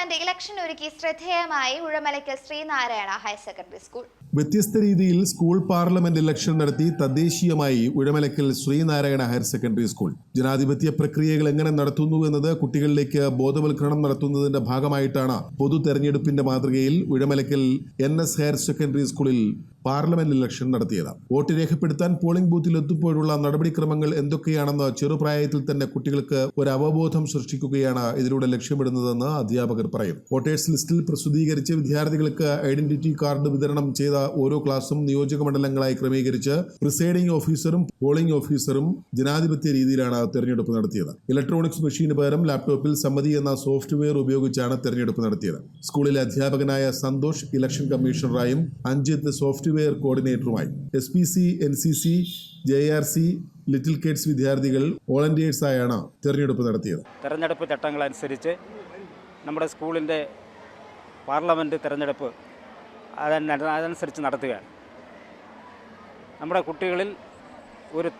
Parliament election ഒരുക്കി ശ്രദ്ധേയമായി Uzhamalaykkal Sreenarayana higher secondary school. വ്യത്യസ്ത രീതിയിൽ സ്കൂൾ പാർലമെന്റ് ഇലക്ഷൻ നടത്തി തദ്ദേശീയമായി Uzhamalakkal Sreenarayana higher secondary school. ജനാധിപത്യ പ്രക്രിയകൾ എങ്ങനെ നടത്തുന്നു എന്നത് കുട്ടികളിലേക്ക് ബോധവൽക്കരണം നടത്തുന്നതിന്റെ ഭാഗമായിട്ടാണ് പൊതു തെരഞ്ഞെടുപ്പിന്റെ മാതൃകയിൽ Uzhamalakkal N S higher secondary സ്കൂളിൽ പാർലമെന്റ് ഇലക്ഷൻ നടത്തിയത്. വോട്ട് രേഖപ്പെടുത്താൻ പോളിംഗ് ബൂത്തിൽ എത്തുമ്പോഴുള്ള നടപടിക്രമങ്ങൾ എന്തൊക്കെയാണെന്ന് ചെറുപ്രായത്തിൽ തന്നെ കുട്ടികൾക്ക് ഒരു അവബോധം സൃഷ്ടിക്കുകയാണ് ഇതിലൂടെ ലക്ഷ്യമിടുന്നതെന്ന് അധ്യാപകർ പറയും വോട്ടേഴ്സ് ലിസ്റ്റിൽ പ്രസിദ്ധീകരിച്ച് വിദ്യാർത്ഥികൾക്ക് ഐഡന്റിറ്റി കാർഡ് വിതരണം ചെയ്ത ഓരോ ക്ലാസും നിയോജക മണ്ഡലങ്ങളായി ക്രമീകരിച്ച് പ്രിസൈഡിംഗ് ഓഫീസറും പോളിംഗ് ഓഫീസറും ജനാധിപത്യ രീതിയിലാണ് തെരഞ്ഞെടുപ്പ് നടത്തിയത്. ഇലക്ട്രോണിക്സ് മെഷീന് പകരം ലാപ്ടോപ്പിൽ സമ്മതി എന്ന സോഫ്റ്റ്വെയർ ഉപയോഗിച്ചാണ് തെരഞ്ഞെടുപ്പ് നടത്തിയത്. സ്കൂളിലെ അധ്യാപകനായ സന്തോഷ് ഇലക്ഷൻ കമ്മീഷണറായും Anjith software കോർഡിനേറ്ററുമായി. S P C N C C J R C little cadets വിദ്യാർത്ഥികൾ വോളണ്ടിയേഴ്സായാണ് തെരഞ്ഞെടുപ്പ് നടത്തിയത്. തെരഞ്ഞെടുപ്പ് ചട്ടങ്ങളനുസരിച്ച് നമ്മുടെ സ്കൂളിന്റെ പാർലമെന്റ് തെരഞ്ഞെടുപ്പ് അതന അതനുസരിച്ച് നടത്തുകയാണ്. നമ്മുടെ കുട്ടികളിൽ ഒരു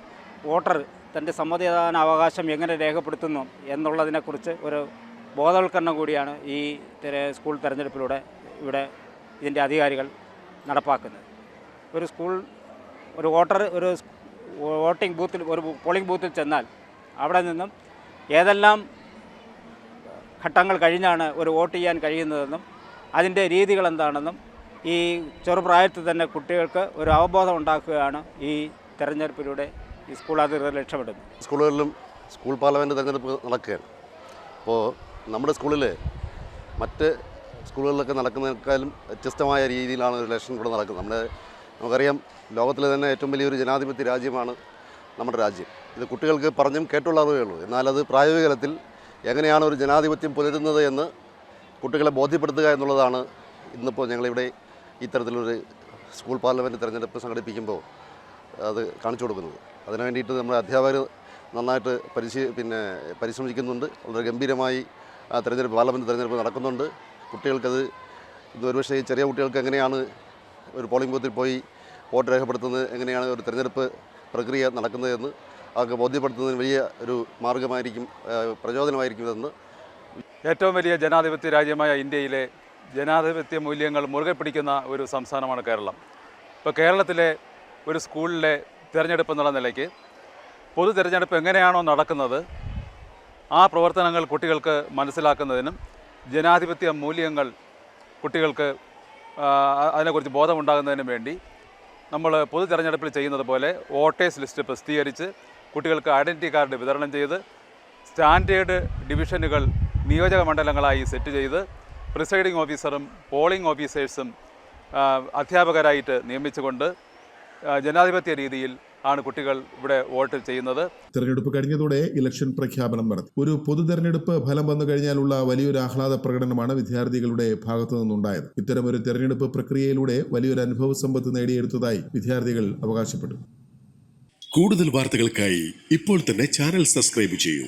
വോട്ടർ തന്റെ സമ്മതിദാന അവകാശം എങ്ങനെ രേഖപ്പെടുത്തുന്നു എന്നുള്ളതിനെക്കുറിച്ച് ഒരു ബോധവൽക്കരണം കൂടിയാണ് ഈ സ്കൂൾ തെരഞ്ഞെടുപ്പിലൂടെ ഇവിടെ ഇതിന്റെ അധികാരികൾ നടപ്പാക്കുന്നത്. ഒരു സ്കൂൾ ഒരു വോട്ടർ ഒരു വോട്ടിംഗ് ബൂത്തിൽ ഒരു പോളിംഗ് ബൂത്തിൽ ചെന്നാൽ അവിടെ നിന്നും ഏതെല്ലാം ഘട്ടങ്ങൾ കഴിഞ്ഞാണ് ഒരു വോട്ട് ചെയ്യാൻ കഴിയുന്നതെന്നും അതിന്റെ രീതികൾ എന്താണെന്നും ഈ ചെറുപ്രായത്തിൽ തന്നെ കുട്ടികൾക്ക് ഒരു അവബോധം ഉണ്ടാക്കുകയാണ് ഈ തെരഞ്ഞെടുപ്പിലൂടെ ഈ സ്കൂൾ അധികൃതർ ലക്ഷ്യമിടുന്നത്. സ്കൂളുകളിലും സ്കൂൾ പാർലമെന്റ് തെരഞ്ഞെടുപ്പ് നടക്കുകയാണ്. അപ്പോൾ നമ്മുടെ സ്കൂളിൽ മറ്റ് സ്കൂളുകളിലൊക്കെ നടക്കുന്നതിനേക്കാളും വ്യത്യസ്തമായ രീതിയിലാണ് ഒരു ഇലക്ഷൻ ഇവിടെ നടക്കുന്നത്. നമ്മുടെ നമുക്കറിയാം ലോകത്തിലെ തന്നെ ഏറ്റവും വലിയൊരു ജനാധിപത്യ രാജ്യമാണ് നമ്മുടെ രാജ്യം. ഇത് കുട്ടികൾക്ക് പറഞ്ഞും കേട്ടുള്ള അറിവേ ഉള്ളൂ. എന്നാൽ അത് പ്രായോഗികതലത്തിൽ എങ്ങനെയാണ് ഒരു ജനാധിപത്യം പുലരുന്നത് എന്ന് കുട്ടികളെ ബോധ്യപ്പെടുത്തുക എന്നുള്ളതാണ് ഇന്നിപ്പോൾ ഞങ്ങളിവിടെ ഇത്തരത്തിലൊരു സ്കൂൾ പാർലമെന്റ് തിരഞ്ഞെടുപ്പ് സംഘടിപ്പിക്കുമ്പോൾ അത് കാണിച്ചു കൊടുക്കുന്നത്. അതിനു വേണ്ടിയിട്ട് നമ്മുടെ അധ്യാപകർ നന്നായിട്ട് പരിശീ പിന്നെ പരിശ്രമിക്കുന്നുണ്ട്. വളരെ ഗംഭീരമായി ആ തിരഞ്ഞെടുപ്പ് പാർലമെന്റ് തിരഞ്ഞെടുപ്പ് നടക്കുന്നുണ്ട്. കുട്ടികൾക്കത് ഇത് ഒരുപക്ഷെ ഈ ചെറിയ കുട്ടികൾക്ക് എങ്ങനെയാണ് ഒരു പോളിംഗ് ബൂത്തിൽ പോയി വോട്ട് രേഖപ്പെടുത്തുന്നത് എങ്ങനെയാണ് ഒരു തിരഞ്ഞെടുപ്പ് പ്രക്രിയ നടക്കുന്നതെന്ന് അവർക്ക് ബോധ്യപ്പെടുത്തുന്നതിന് വലിയ ഒരു മാർഗമായിരിക്കും പ്രചോദനമായിരിക്കും ഇതെന്ന്. ഏറ്റവും വലിയ ജനാധിപത്യ രാജ്യമായ ഇന്ത്യയിലെ ജനാധിപത്യ മൂല്യങ്ങൾ മുറുകെ പിടിക്കുന്ന ഒരു സംസ്ഥാനമാണ് കേരളം. ഇപ്പോൾ കേരളത്തിലെ ഒരു സ്കൂളിലെ തിരഞ്ഞെടുപ്പ് എന്നുള്ള നിലയ്ക്ക് പൊതു തിരഞ്ഞെടുപ്പ് എങ്ങനെയാണോ നടക്കുന്നത് ആ പ്രവർത്തനങ്ങൾ കുട്ടികൾക്ക് മനസ്സിലാക്കുന്നതിനും ജനാധിപത്യ മൂല്യങ്ങൾ കുട്ടികൾക്ക് അതിനെക്കുറിച്ച് ബോധമുണ്ടാകുന്നതിനും വേണ്ടി നമ്മൾ പൊതു തിരഞ്ഞെടുപ്പിൽ ചെയ്യുന്നത് പോലെ വോട്ടേഴ്സ് ലിസ്റ്റ് പ്രസിദ്ധീകരിച്ച് കുട്ടികൾക്ക് ഐഡന്റി കാർഡ് വിതരണം ചെയ്ത് സ്റ്റാൻഡേർഡ് ഡിവിഷനുകൾ നിയോജക മണ്ഡലങ്ങളായി സെറ്റ് ചെയ്ത് പ്രിസൈഡിംഗ് ഓഫീസറും പോളിംഗ് ഓഫീസേഴ്സും അധ്യാപകരായിട്ട് നിയമിച്ചുകൊണ്ട് ജനാധിപത്യ രീതിയിൽ ആണ് കുട്ടികൾ ഇവിടെ വോട്ട് ചെയ്യുന്നത്. തെരഞ്ഞെടുപ്പ് കഴിഞ്ഞതോടെ ഇലക്ഷൻ പ്രഖ്യാപനം നടത്തി. ഒരു പൊതു തെരഞ്ഞെടുപ്പ് ഫലം വന്നു കഴിഞ്ഞാലുള്ള വലിയൊരു ആഹ്ലാദ പ്രകടനമാണ് വിദ്യാർത്ഥികളുടെ ഭാഗത്തു നിന്നുണ്ടായത്. ഇത്തരം ഒരു തെരഞ്ഞെടുപ്പ് പ്രക്രിയയിലൂടെ വലിയൊരു അനുഭവ സമ്പത്ത് നേടിയെടുത്തതായി വിദ്യാർത്ഥികൾ അവകാശപ്പെട്ടു. കൂടുതൽ വാർത്തകൾക്കായി ഇപ്പോൾ തന്നെ ചാനൽ സബ്സ്ക്രൈബ് ചെയ്യൂ.